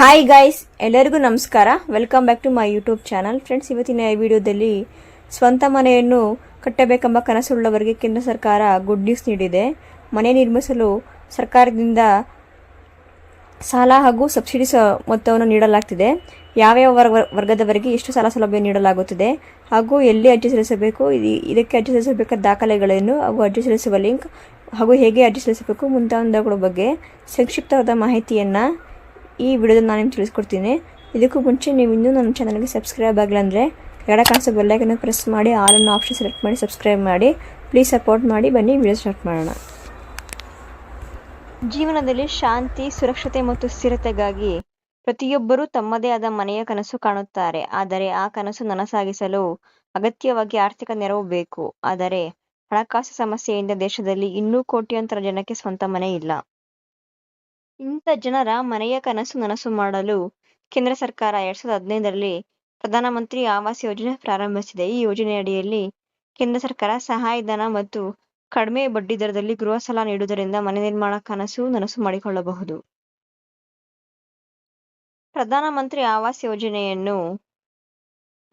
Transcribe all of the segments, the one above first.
Hi guys ಎಲ್ಲರಿಗೂ ನಮಸ್ಕಾರ. Welcome back to my YouTube channel friends ಇವತ್ತಿನ ಈ ವಿಡಿಯೋದಲ್ಲಿ ಸ್ವಂತ ಮನೆಯನ್ನು ಕಟ್ಟಬೇಕೆಂಬ ಕನಸುಳ್ಳವರಿಗೆ ಕೇಂದ್ರ ಸರ್ಕಾರ ಗುಡ್ ನ್ಯೂಸ್ ನೀಡಿದೆ. ಮನೆ ನಿರ್ಮಿಸಲು ಸರ್ಕಾರದಿಂದ ಸಾಲ ಹಾಗೂ ಸಬ್ಸಿಡಿ ಸ ಮೊತ್ತವನ್ನು ನೀಡಲಾಗ್ತಿದೆ. ಯಾವ್ಯಾವ ವರ್ಗ, ವರ್ಗದವರಿಗೆ ಎಷ್ಟು ಸಾಲ ಸೌಲಭ್ಯ ನೀಡಲಾಗುತ್ತದೆ ಹಾಗೂ ಎಲ್ಲಿ ಅರ್ಜಿ ಸಲ್ಲಿಸಬೇಕು, ಇದು- ಇದಕ್ಕೆ ಅರ್ಜಿ ಸಲ್ಲಿಸಬೇಕಾದ ದಾಖಲೆಗಳೇನು ಹಾಗೂ ಅರ್ಜಿ ಸಲ್ಲಿಸುವ ಲಿಂಕ್ ಹಾಗೂ ಹೇಗೆ ಅರ್ಜಿ ಸಲ್ಲಿಸಬೇಕು ಮುಂತಾದವುಗಳ ಬಗ್ಗೆ ಸಂಕ್ಷಿಪ್ತವಾದ ಮಾಹಿತಿಯನ್ನು ಈ ವಿಡಿಯೋದಲ್ಲಿ ನಾನು ನಿಮ್ಗೆ ತಿಳಿಸ್ಕೊಡ್ತೀನಿ. ಇದಕ್ಕೂ ಮುಂಚೆ ನೀವು ಇನ್ನೂ ನನ್ನ ಚಾನಲ್ಗೆ ಸಬ್ಸ್ಕ್ರೈಬ್ ಆಗಿಲ್ಲ ಅಂದರೆ ಕೆಳಗಡೆ ಕಾಣಿಸೋ ಬೆಲ್ಲೈಕನ್ನು ಪ್ರೆಸ್ ಮಾಡಿ ಆಲ್ ಅನ್ನೋ ಆಪ್ಷನ್ ಸೆಲೆಕ್ಟ್ ಮಾಡಿ ಸಬ್ಸ್ಕ್ರೈಬ್ ಮಾಡಿ ಪ್ಲೀಸ್ ಸಪೋರ್ಟ್ ಮಾಡಿ, ಬನ್ನಿ ವಿಡಿಯೋ ಸ್ಟಾರ್ಟ್ ಮಾಡೋಣ. ಜೀವನದಲ್ಲಿ ಶಾಂತಿ, ಸುರಕ್ಷತೆ ಮತ್ತು ಸ್ಥಿರತೆಗಾಗಿ ಪ್ರತಿಯೊಬ್ಬರೂ ತಮ್ಮದೇ ಆದ ಮನೆಯ ಕನಸು ಕಾಣುತ್ತಾರೆ. ಆದರೆ ಆ ಕನಸು ನನಸಾಗಿಸಲು ಅಗತ್ಯವಾಗಿ ಆರ್ಥಿಕ ನೆರವು ಬೇಕು. ಆದರೆ ಹಣಕಾಸು ಸಮಸ್ಯೆಯಿಂದ ದೇಶದಲ್ಲಿ ಇನ್ನೂ ಕೋಟ್ಯಂತರ ಜನಕ್ಕೆ ಸ್ವಂತ ಮನೆ ಇಲ್ಲ. ಇಂಥ ಜನರ ಮನೆಯ ಕನಸು ನನಸು ಮಾಡಲು ಕೇಂದ್ರ ಸರ್ಕಾರ ಎರಡ್ ಸಾವಿರದ ಹದಿನೈದರಲ್ಲಿ ಪ್ರಧಾನಮಂತ್ರಿ ಆವಾಸ್ ಯೋಜನೆ ಪ್ರಾರಂಭಿಸಿದೆ. ಈ ಯೋಜನೆಯಡಿಯಲ್ಲಿ ಕೇಂದ್ರ ಸರ್ಕಾರ ಸಹಾಯಧನ ಮತ್ತು ಕಡಿಮೆ ಬಡ್ಡಿ ದರದಲ್ಲಿ ಗೃಹ ಸಾಲ ನೀಡುವುದರಿಂದ ಮನೆ ನಿರ್ಮಾಣ ಕನಸು ನನಸು ಮಾಡಿಕೊಳ್ಳಬಹುದು. ಪ್ರಧಾನಮಂತ್ರಿ ಆವಾಸ್ ಯೋಜನೆಯನ್ನು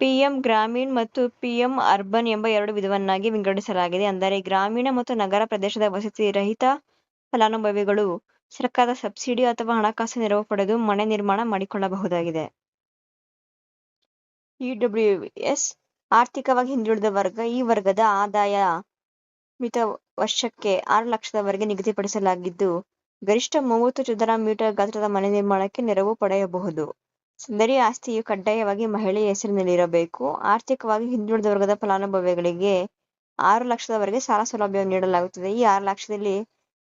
ಪಿಎಂ ಗ್ರಾಮೀಣ್ ಮತ್ತು ಪಿಎಂ ಅರ್ಬನ್ ಎಂಬ ಎರಡು ವಿಧವನ್ನಾಗಿ ವಿಂಗಡಿಸಲಾಗಿದೆ. ಅಂದರೆ ಗ್ರಾಮೀಣ ಮತ್ತು ನಗರ ಪ್ರದೇಶದ ವಸತಿ ರಹಿತ ಫಲಾನುಭವಿಗಳು ಸರ್ಕಾರದ ಸಬ್ಸಿಡಿ ಅಥವಾ ಹಣಕಾಸು ನೆರವು ಪಡೆದು ಮನೆ ನಿರ್ಮಾಣ ಮಾಡಿಕೊಳ್ಳಬಹುದಾಗಿದೆ. ಇಡಬ್ಲ್ಯೂಎಸ್ ಆರ್ಥಿಕವಾಗಿ ಹಿಂದುಳಿದ ವರ್ಗ, ಈ ವರ್ಗದ ಆದಾಯ ಮಿತ ವರ್ಷಕ್ಕೆ ಆರು ಲಕ್ಷದವರೆಗೆ ನಿಗದಿಪಡಿಸಲಾಗಿದ್ದು, ಗರಿಷ್ಠ ಮೂವತ್ತು ಚದರ ಮೀಟರ್ ಗಾತ್ರದ ಮನೆ ನಿರ್ಮಾಣಕ್ಕೆ ನೆರವು ಪಡೆಯಬಹುದು. ಸದರಿ ಆಸ್ತಿಯು ಕಡ್ಡಾಯವಾಗಿ ಮಹಿಳೆಯ ಹೆಸರಿನಲ್ಲಿರಬೇಕು. ಆರ್ಥಿಕವಾಗಿ ಹಿಂದುಳಿದ ವರ್ಗದ ಫಲಾನುಭವಿಗಳಿಗೆ ಆರು ಲಕ್ಷದವರೆಗೆ ಸಾಲ ಸೌಲಭ್ಯವನ್ನು ನೀಡಲಾಗುತ್ತದೆ. ಈ ಆರು ಲಕ್ಷದಲ್ಲಿ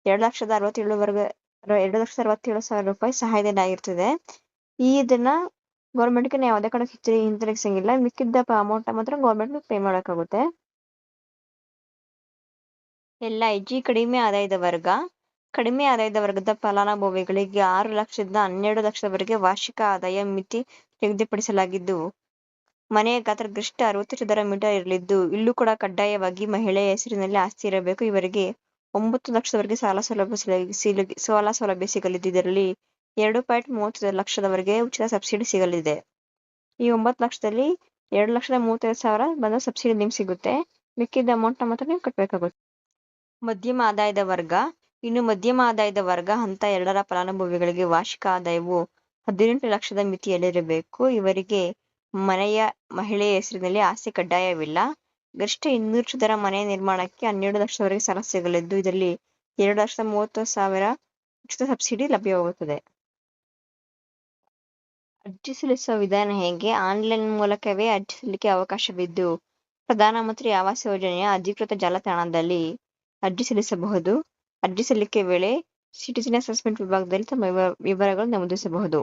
ಎರಡು ಲಕ್ಷದ ಅರವತ್ತೇಳು ವರ್ಗ ಎರಡು ಲಕ್ಷದ ಅರವತ್ತೇಳು ಸಾವಿರ ರೂಪಾಯಿ ಸಹಾಯಧನ ಆಗಿರ್ತದೆ. ಈ ಇದನ್ನ ಗೌರ್ಮೆಂಟ್ಗೆ ನಾವು ಯಾವುದೇ ಕಡೆ ಹೆಚ್ಚು ಹಿಂತಿರುಗಿಸಂಗಿಲ್ಲ. ಮಿಕ್ಕಿದ್ದ ಅಮೌಂಟ್ ಮಾತ್ರ ಗೌರ್ಮೆಂಟ್ಗೆ ಪೇ ಮಾಡೋಕ್ಕಾಗುತ್ತೆ. ಎಲ್ ಐ ಜಿ ಕಡಿಮೆ ಆದಾಯದ ವರ್ಗ. ಕಡಿಮೆ ಆದಾಯದ ವರ್ಗದ ಫಲಾನುಭವಿಗಳಿಗೆ ಆರು ಲಕ್ಷದಿಂದ ಹನ್ನೆರಡು ಲಕ್ಷದವರೆಗೆ ವಾರ್ಷಿಕ ಆದಾಯ ಮಿತಿ ನಿಗದಿಪಡಿಸಲಾಗಿದ್ದು ಮನೆಯ ಗಾತ್ರ ಗರಿಷ್ಠ ಅರವತ್ತು ಚದರ ಮೀಟರ್ ಇರಲಿದ್ದು, ಇಲ್ಲೂ ಕೂಡ ಕಡ್ಡಾಯವಾಗಿ ಮಹಿಳೆಯ ಹೆಸರಿನಲ್ಲಿ ಆಸ್ತಿ ಇರಬೇಕು. ಇವರಿಗೆ ಒಂಬತ್ತು ಲಕ್ಷದವರೆಗೆ ಸಾಲ ಸೌಲಭ್ಯ ಸಿಲ- ಸಿಲ- ಸಾಲ ಸೌಲಭ್ಯ ಸಿಗಲಿದೆ ಇದರಲ್ಲಿ ಎರಡು ಪಾಯಿಂಟ್ ಮೂವತ್ತು ಲಕ್ಷದವರೆಗೆ ಉಚಿತ ಸಬ್ಸಿಡಿ ಸಿಗಲಿದೆ. ಈ ಒಂಬತ್ತು ಲಕ್ಷದಲ್ಲಿ ಎರಡು ಲಕ್ಷದ ಮೂವತ್ತೈದು ಸಾವಿರ ಬಂದ ಸಬ್ಸಿಡಿ ನಿಮ್ಗೆ ಸಿಗುತ್ತೆ. ಮಿಕ್ಕಿದ ಅಮೌಂಟ್ ಮಾತ್ರ ನೀವು ಕಟ್ಟಬೇಕಾಗುತ್ತೆ ಮಧ್ಯಮ ಆದಾಯದ ವರ್ಗ. ಇನ್ನು ಮಧ್ಯಮ ಆದಾಯದ ವರ್ಗ ಹಂತ ಎರಡರ ಫಲಾನುಭವಿಗಳಿಗೆ ವಾರ್ಷಿಕ ಆದಾಯವು ಹದಿನೆಂಟು ಲಕ್ಷದ ಮಿತಿಯಲ್ಲಿರಬೇಕು. ಇವರಿಗೆ ಮನೆಯ ಮಹಿಳೆಯ ಹೆಸರಿನಲ್ಲಿ ಆಸ್ತಿ ಕಡ್ಡಾಯವಿಲ್ಲ. ಗರಿಷ್ಠ ಇನ್ನೂರು ಚದರ ಮನೆ ನಿರ್ಮಾಣಕ್ಕೆ ಹನ್ನೆರಡು ಲಕ್ಷದವರೆಗೆ ಸಾಲ ಸಿಗಲಿದ್ದು, ಇದರಲ್ಲಿ ಎರಡು ಲಕ್ಷದ ಮೂವತ್ತು ಸಾವಿರ ಉಚಿತ ಸಬ್ಸಿಡಿ ಲಭ್ಯವಾಗುತ್ತದೆ. ಅರ್ಜಿ ಸಲ್ಲಿಸುವ ವಿಧಾನ ಹೇಗೆ? ಆನ್ಲೈನ್ ಮೂಲಕವೇ ಅರ್ಜಿ ಸಲ್ಲಿಕೆ ಅವಕಾಶವಿದ್ದು, ಪ್ರಧಾನಮಂತ್ರಿ ಆವಾಸ್ ಯೋಜನೆಯ ಅಧಿಕೃತ ಜಾಲತಾಣದಲ್ಲಿ ಅರ್ಜಿ ಸಲ್ಲಿಸಬಹುದು. ಅರ್ಜಿ ಸಲ್ಲಿಕೆ ವೇಳೆ ಸಿಟಿಜನ್ ಅಸೆಸ್ಮೆಂಟ್ ವಿಭಾಗದಲ್ಲಿ ತಮ್ಮ ವಿವರಗಳನ್ನು ವಿವರಗಳು ನಮೂದಿಸಬಹುದು.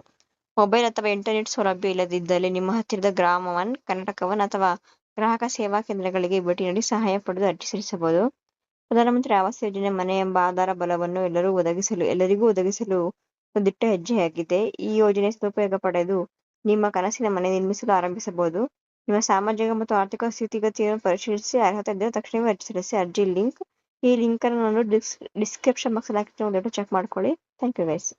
ಮೊಬೈಲ್ ಅಥವಾ ಇಂಟರ್ನೆಟ್ ಸೌಲಭ್ಯ ಇಲ್ಲದಿದ್ದಲ್ಲಿ ನಿಮ್ಮ ಹತ್ತಿರದ ಗ್ರಾಮ ಒನ್ ಕರ್ನಾಟಕ ಒನ್ ಅಥವಾ ಗ್ರಾಹಕ ಸೇವಾ ಕೇಂದ್ರಗಳಿಗೆ ಭೇಟಿ ನೀಡಿ ಸಹಾಯ ಪಡೆದು ಅರ್ಜಿ ಸಲ್ಲಿಸಬಹುದು. ಪ್ರಧಾನಮಂತ್ರಿ ಆವಾಸ್ ಯೋಜನೆ ಮನೆ ಎಂಬ ಆಧಾರ ಬಲವನ್ನು ಎಲ್ಲರೂ ಒದಗಿಸಲು, ಎಲ್ಲರಿಗೂ ಒದಗಿಸಲು ಒಂದು ದಿಟ್ಟ ಹೆಜ್ಜೆಯಾಗಿದೆ. ಈ ಯೋಜನೆ ಸದುಪಯೋಗ ಪಡೆದು ನಿಮ್ಮ ಕನಸಿನ ಮನೆ ನಿರ್ಮಿಸಲು ಆರಂಭಿಸಬಹುದು. ನಿಮ್ಮ ಸಾಮಾಜಿಕ ಮತ್ತು ಆರ್ಥಿಕ ಸ್ಥಿತಿಗತಿಯನ್ನು ಪರಿಶೀಲಿಸಿ, ಅರ್ಹತೆ ಇದ್ದರೆ ತಕ್ಷಣವೇ ಅರ್ಜಿ ಸಲ್ಲಿಸಿ. ಅರ್ಜಿ ಲಿಂಕ್, ಈ ಲಿಂಕ್ ಅನ್ನು ನಾನು ಡಿಸ್ಕ್ರಿಪ್ಷನ್ ಬಾಕ್ಸ್ ಅಲ್ಲಿ ಹಾಕಿರ್ತೀನಿ ಚೆಕ್ ಮಾಡ್ಕೊಳ್ಳಿ. Thank you guys.